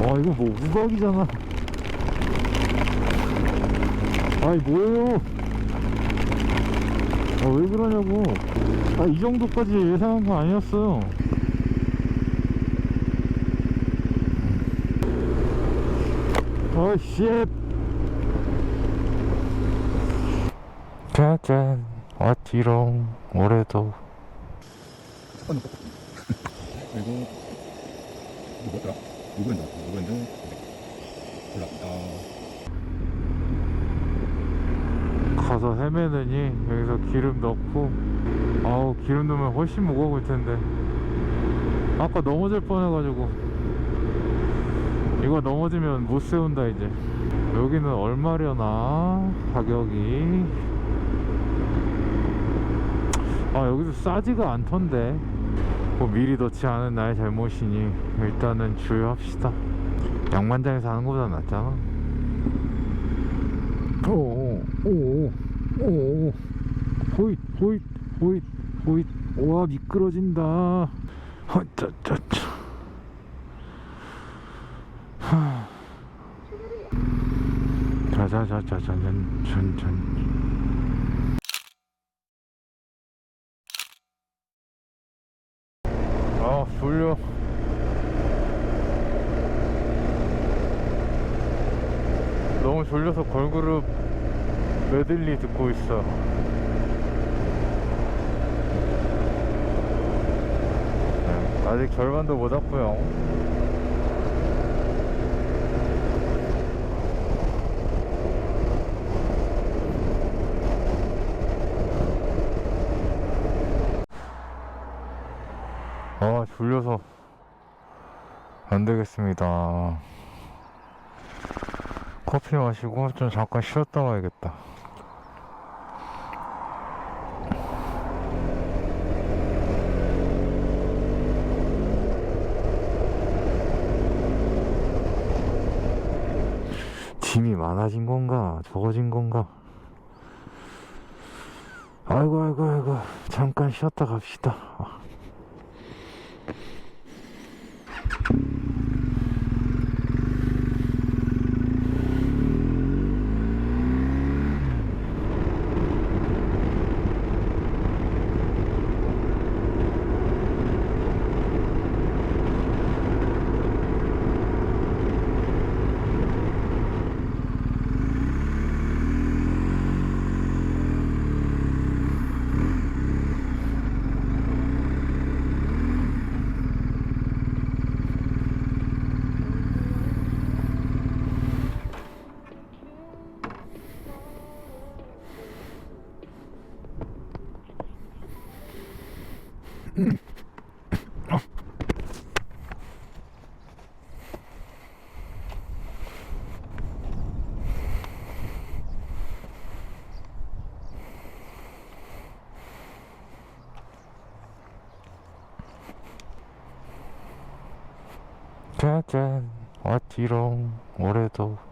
와 이거 뭐 우박이잖아. 아이 뭐예요? 아 왜 그러냐고. 아 이 정도까지 예상한 거 아니었어요. 어씨 짜잔. 왔지롱 올해도. 이거 뭐더라? 노브랜드 같은 노브랜드 올라갑니다. 가서 헤매느니 여기서 기름 넣고. 아우 기름 넣으면 훨씬 무거울 텐데. 아까 넘어질 뻔해가지고. 이거 넘어지면 못 세운다 이제. 여기는 얼마려나 가격이. 아 여기서 싸지가 않던데 뭐 미리 넣지 않은 나의 잘못이니 일단은 주의합시다 양만장에서 하는 것보다 낫잖아 오오오오 오 호잇 호잇 호잇 호잇 와 미끄러진다 허짜짜짜 자자자자자전 전전 아 졸려 너무 졸려서 걸그룹 메들리 듣고 있어. 네, 아직 절반도 못 왔고요. 아, 졸려서 안 되겠습니다. 커피 마시고 좀 잠깐 쉬었다 와야겠다. 짐이 많아진 건가? 적어진 건가? 아이고, 아이고, 아이고. 잠깐 쉬었다 갑시다. 짜잔 왔지롱 올해도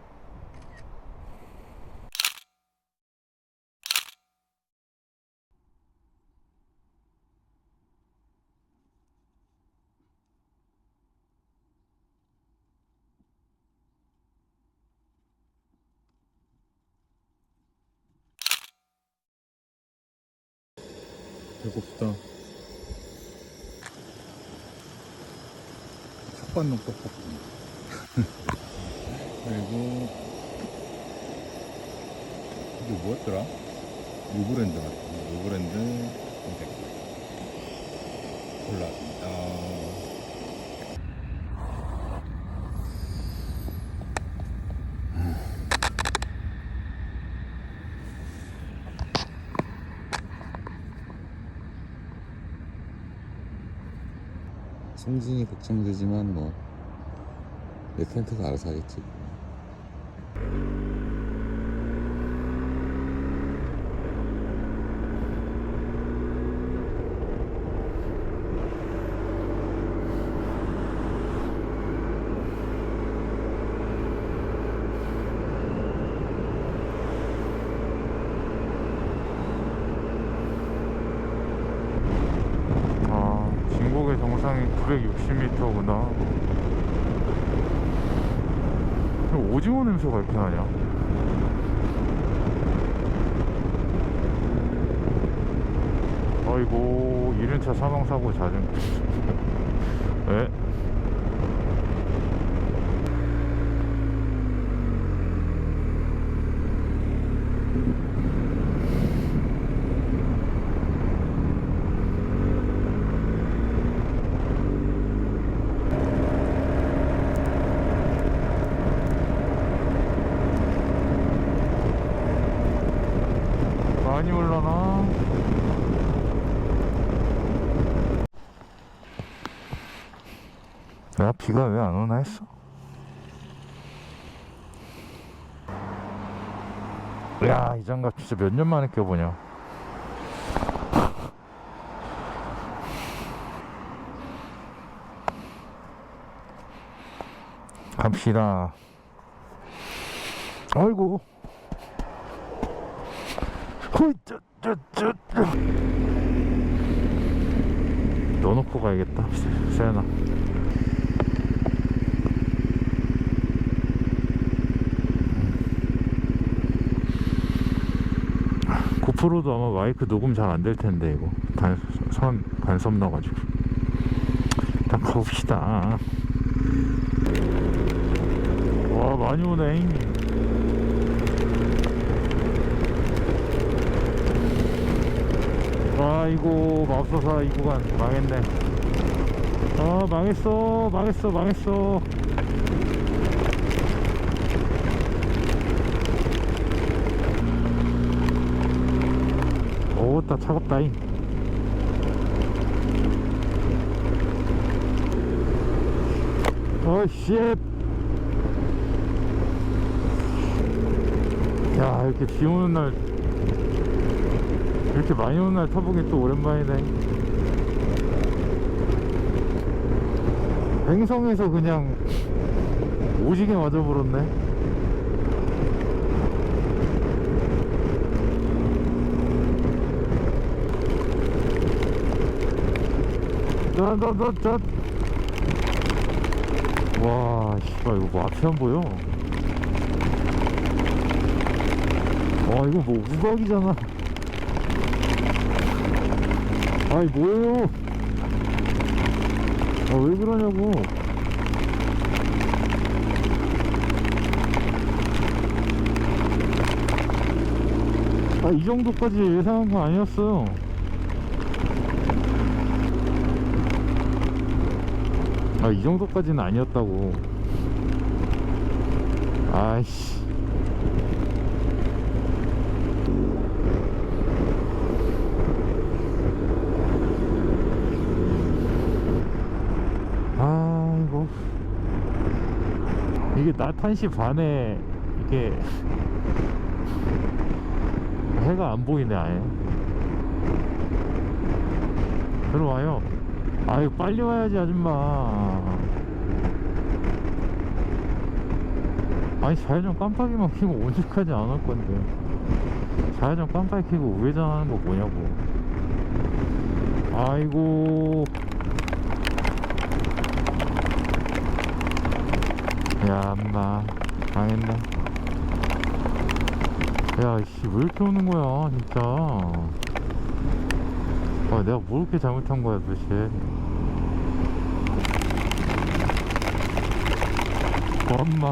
배고프다. 삭반동 떡볶이 그리고 이게 뭐였더라? 요브랜드 같은 요브랜드 이백 올라갑니다 승진이 걱정되지만 뭐 내 텐트가 알아서 하겠지 아 진국의 정상이 960m구나 오징어 냄새가 이렇게 나냐? 아이고 1년차 사망사고 자전 왜? 많이 올라나? 야 비가 왜 안 오나 했어. 야 이 장갑 진짜 몇 년 만에 껴보냐. 갑시다. 아이고. 호이 쩌쩌쩌 넣어놓고 가야겠다 세연아 고프로도 아마 마이크 녹음 잘 안 될 텐데 이거. 단, 선 간섭 나가지고. 일단 가봅시다. 와 많이 오네. 아이고 맙소사 이 구간. 망했네. 아 망했어. 망했어. 망했어 오따 차갑다잉. 어이씨 야 이렇게 비 오는 날 이렇게 많이 오는 날 타보기 또 오랜만이네. 행성에서 그냥 오지게 맞아버렸네 나나나나 와 씨발 이거 뭐 앞이 안 보여? 와 이거 뭐 우박이잖아. 아이 뭐예요? 아 왜 그러냐고. 아 이 정도까지 예상한 건 아니었어요 아 이 정도까지는 아니었다고. 아이씨. 아이고. 이게 낮 1시 반에 이게 해가 안 보이네 아예. 들어와요 아유 빨리 와야지 아줌마. 아니 좌회전 깜빡이만 켜고 오직하지 않을 건데. 좌회전 깜빡이 켜고 우회전 하는 거 뭐냐고. 아이고. 야 엄마. 망했네. 야씨 왜 이렇게 오는 거야 진짜. 아 내가 뭘 이렇게 잘못한 거야 도대체 엄